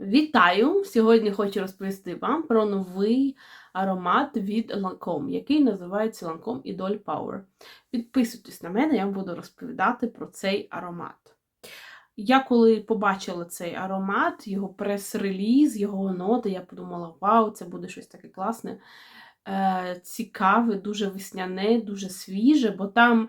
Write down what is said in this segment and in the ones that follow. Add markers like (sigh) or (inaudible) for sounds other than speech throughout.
Вітаю! Сьогодні хочу розповісти вам про новий аромат від Lancome, який називається Lancome Idol Power. Підписуйтесь на мене, я вам буду розповідати про цей аромат. Я коли побачила цей аромат, його прес-реліз, його ноти, я подумала: вау, це буде щось таке класне, е, цікаве, дуже весняне, дуже свіже, бо там,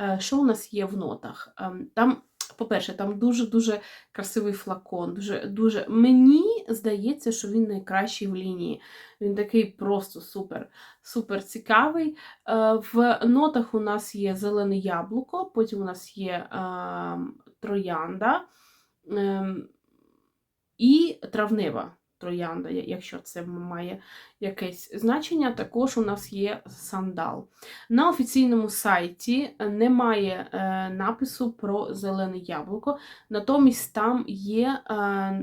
е, що у нас є в нотах? Ем, Там по-перше, там дуже-дуже красивий флакон. Дуже, дуже... Мені здається, що він найкращий в лінії. Він такий просто супер супер цікавий. Е, В нотах у нас є зелене яблуко, потім у нас є е, троянда е, і травнева троянда, якщо це має якесь значення, також у нас є сандал. На офіційному сайті немає е, напису про зелене яблуко, натомість там є е,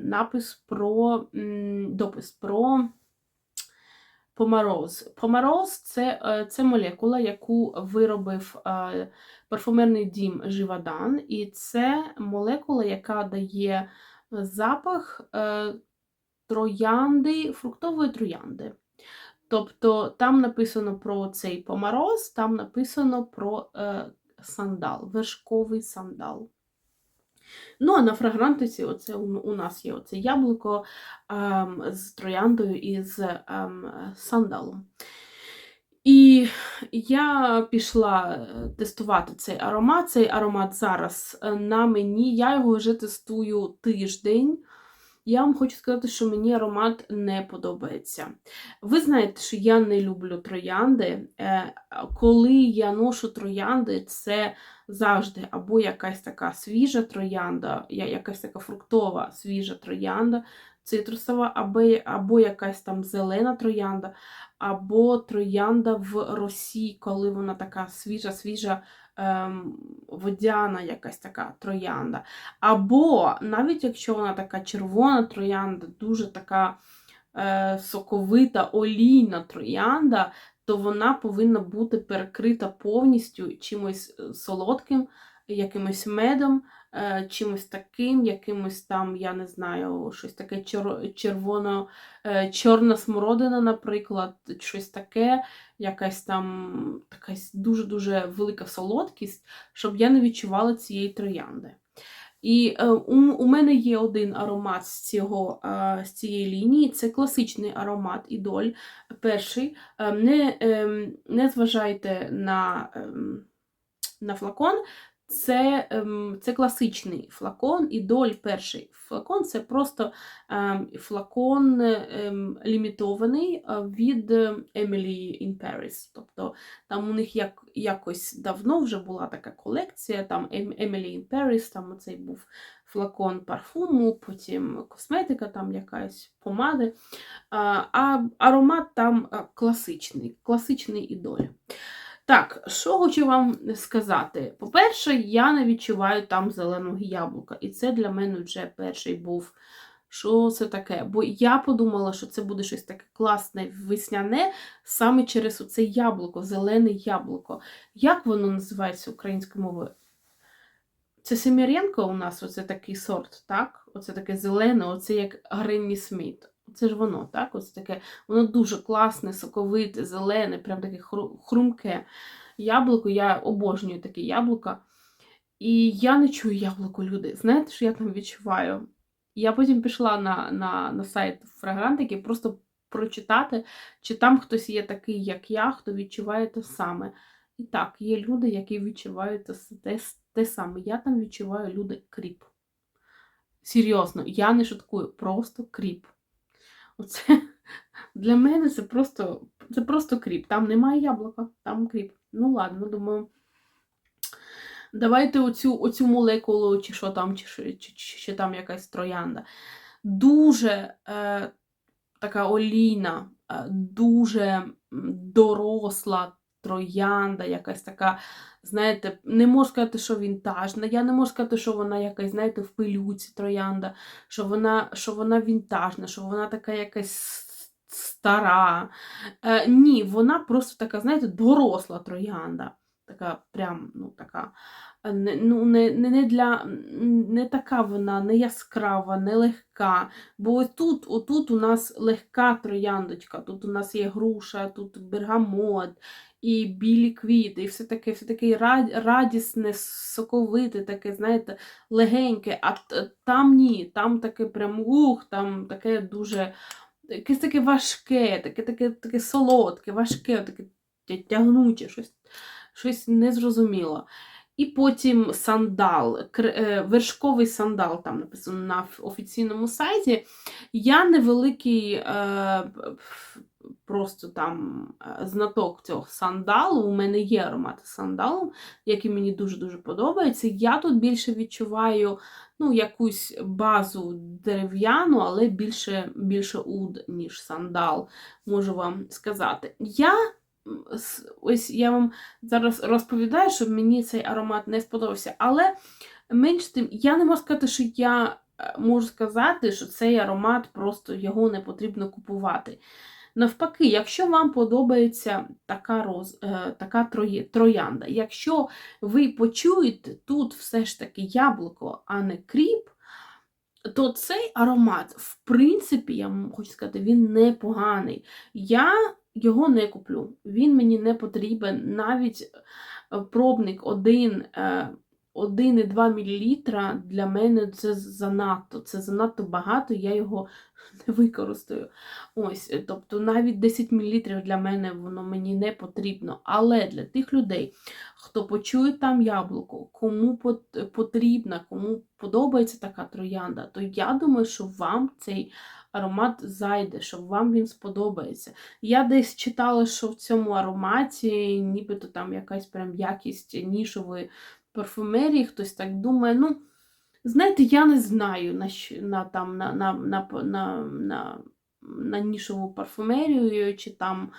напис про допис про. Помароз. Помароз це е, це молекула, яку виробив е, парфумерний дім Живадан, і це молекула, яка дає запах е, троянди, фруктової троянди. Тобто там написано про цей помароз, там написано про е, сандал, вершковий сандал. Ну, а на фрагрантиці оце у нас є оце яблуко ем, з трояндою і з ем, сандалом. І я пішла е, тестувати цей аромат. Цей аромат зараз е, на мені. Я його вже тестую тиждень. Я вам хочу сказати, що мені аромат не подобається. Ви знаєте, що я не люблю троянди. Е, коли я ношу троянди, це завжди або якась така свіжа троянда, якась така фруктова свіжа троянда, цитрусова, або, або якась там зелена троянда, або троянда в росі, коли вона така свіжа-свіжа ем, водяна якась така троянда. Або навіть якщо вона така червона троянда, дуже така е, соковита олійна троянда, то вона повинна бути перекрита повністю чимось е, солодким, якимось медом. Е, чимось таким, якимось там, я не знаю, щось таке червоно, е, чорна смородина, наприклад, щось таке, якась там якась дуже-дуже велика солодкість, щоб я не відчувала цієї троянди. І е, у, у мене є один аромат з цього, з цієї лінії, це класичний аромат ідоль. Перший. Не е, не зважайте на, е, на флакон, це ем, це класичний флакон, і доль перший флакон це просто ем, флакон ем, лімітований е, від Emily in Paris. Тобто там у них як, якось давно вже була така колекція, там Emily in Paris, там оцей був флакон парфуму, потім косметика, там якась помади. А аромат там е, класичний, класичний ідоль. Так, що хочу вам сказати? По-перше, я не відчуваю там зеленого яблука. І це для мене вже перший був. Що це таке? Бо я подумала, що це буде щось таке класне, весняне, саме через оце яблуко, зелене яблуко. Як воно називається українською мовою? Це Семіренко у нас оце такий сорт, так? Оце таке зелене, оце як Гренні Сміт. Це ж воно, так? Ось таке, воно дуже класне, соковите, зелене, прям таке хрумке яблуко. Я обожнюю таке яблуко. І я не чую яблуко, люди. Знаєте, що я там відчуваю? Я потім пішла на на, на сайт Фрагрантики просто прочитати, чи там хтось є такий, як я, хто відчуває те саме. І так, є люди, які відчувають те, те саме. Я там відчуваю люди кріп. Серйозно, я не шуткую, просто кріп. Оце (laughs) Для мене це просто це просто кріп. Там немає яблука, там кріп. Ну, ладно, думаю. Давайте оцю оцю молекулу, чи що там, чи, чи, чи, чи там якась троянда. Дуже е, така олійна, е, дуже доросла троянда, якась така, знаєте, не можу сказати, що вінтажна. Я не можу сказати, що вона якась, знаєте, в пилюці троянда, що вона що вона вінтажна, що вона така якась стара. Е, Ні, вона просто така, знаєте, доросла троянда. Така прям, ну, така ну, не, не, для, не така вона, не яскрава, не легка. Бо тут, отут у нас легка трояндочка, тут у нас є груша, тут бергамот, і білі квіти, і все таке, все таке рад- радісне, соковите, таке, знаєте, легеньке, а там ні, там таке прям ух, там таке дуже якесь таке важке, таке, таке, таке солодке, важке, таке тягнуче, щось, щось незрозуміло. І потім сандал, е, вершковий сандал, там написано на офіційному сайті. Я невеликий е, просто там е, знаток цього сандалу. У мене є аромати сандалу, які мені дуже-дуже подобаються. Я тут більше відчуваю ну, якусь базу дерев'яну, але більше, більше уд, ніж сандал, можу вам сказати. Я ось я вам зараз розповідаю, що мені цей аромат не сподобався, але менш тим, я не можу сказати, що я е, можу сказати, що цей аромат просто його не потрібно купувати. Навпаки, якщо вам подобається така роз, е, така троє, троянда, якщо ви почуєте тут все ж таки яблуко, а не кріп, то цей аромат, в принципі, я хочу сказати, він непоганий. Я його не куплю. Він мені не потрібен. Навіть е, пробник 1, е, 1,2 мл для мене це занадто. Це занадто багато, я його (laughs) не використаю. Ось, тобто навіть 10 мл для мене воно мені не потрібно. Але для тих людей, хто почує там яблуко, кому пот- потрібна, кому подобається така троянда, то я думаю, що вам цей аромат зайде, що вам він сподобається. Я десь читала, що в цьому ароматі нібито там якась прям якість нішової парфумерії, хтось так думає. Ну, знаєте, я не знаю на, на, там, на, на, на, на, на, на нішову парфумерію чи там.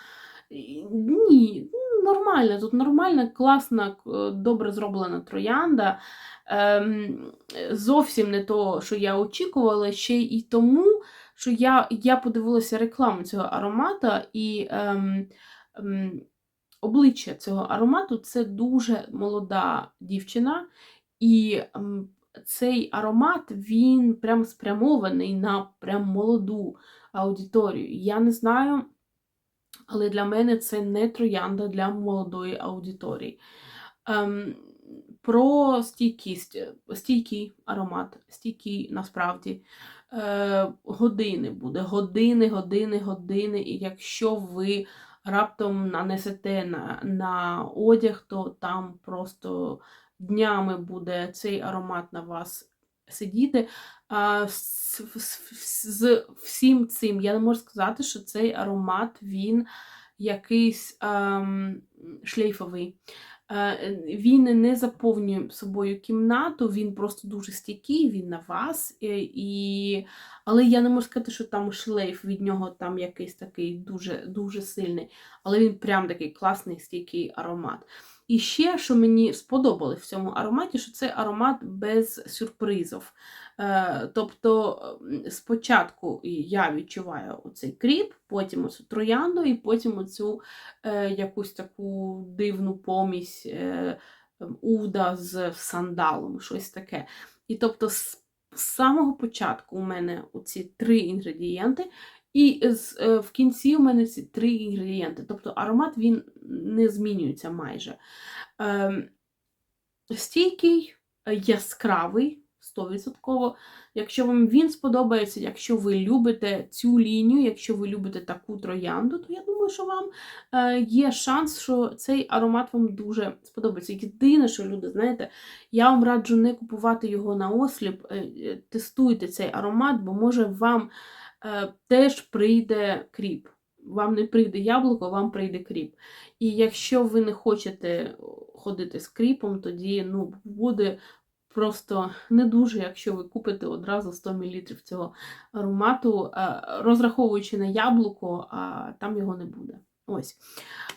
Ні, нормально, тут нормальна, класна, добре зроблена троянда. Ем, зовсім не то, що я очікувала, ще й тому, що я, я подивилася рекламу цього аромата, і ем, ем, обличчя цього аромату це дуже молода дівчина, і цей аромат він прям спрямований на прям молоду аудиторію. Я не знаю, але для мене це не троянда для молодої аудиторії. Ем, про стійкість, стійкий аромат, стійкий насправді. Е, години буде, години, години, години. І якщо ви раптом нанесете на, на одяг, то там просто днями буде цей аромат на вас сидіти. А, з, з, з всім цим я не можу сказати, що цей аромат він якийсь ем, шлейфовий. Е, Він не заповнює собою кімнату, він просто дуже стійкий, він на вас. е, І... Але я не можу сказати, що там шлейф від нього там якийсь такий дуже, дуже сильний. Але він прям такий класний, стійкий аромат. І ще, що мені сподобалось в цьому ароматі, що це аромат без сюрпризів. Е, Тобто спочатку я відчуваю оцей кріп, потім оцю троянду, і потім оцю е, якусь таку дивну помість е, уда з сандалом, щось таке. І тобто з самого початку у мене оці три інгредієнти, і з, е, в кінці у мене ці три інгредієнти. Тобто аромат він не змінюється майже. Ем, стійкий, яскравий, 100%. Якщо вам він сподобається, якщо ви любите цю лінію, якщо ви любите таку троянду, то я думаю, що вам е, є шанс, що цей аромат вам дуже сподобається. Єдине, що люди, знаєте, я вам раджу не купувати його на осліп, е, е, тестуйте цей аромат, бо може вам теж прийде кріп. Вам не прийде яблуко, вам прийде кріп. І якщо ви не хочете ходити з кріпом, тоді ну, буде просто не дуже, якщо ви купите одразу 100 мл цього аромату, е, розраховуючи на яблуко, а там його не буде. Ось.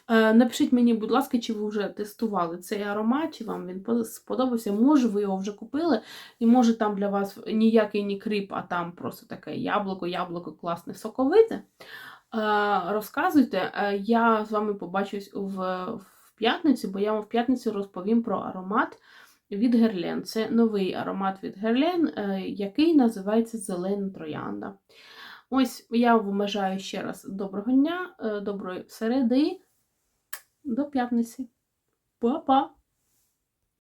Е, Напишіть мені, будь ласка, чи ви вже тестували цей аромат, чи вам він сподобався. Може, ви його вже купили, і може там для вас ніякий не кріп, а там просто таке яблуко, яблуко класне, соковите. Е, Розказуйте, я з вами побачусь в п'ятницю, бо я вам в п'ятницю розповім про аромат, від Герлен. Це новий аромат від Герлен, е, який називається Зелена троянда. Ось я вам бажаю ще раз доброго дня, е, доброї середи. До п'ятниці. Па-па!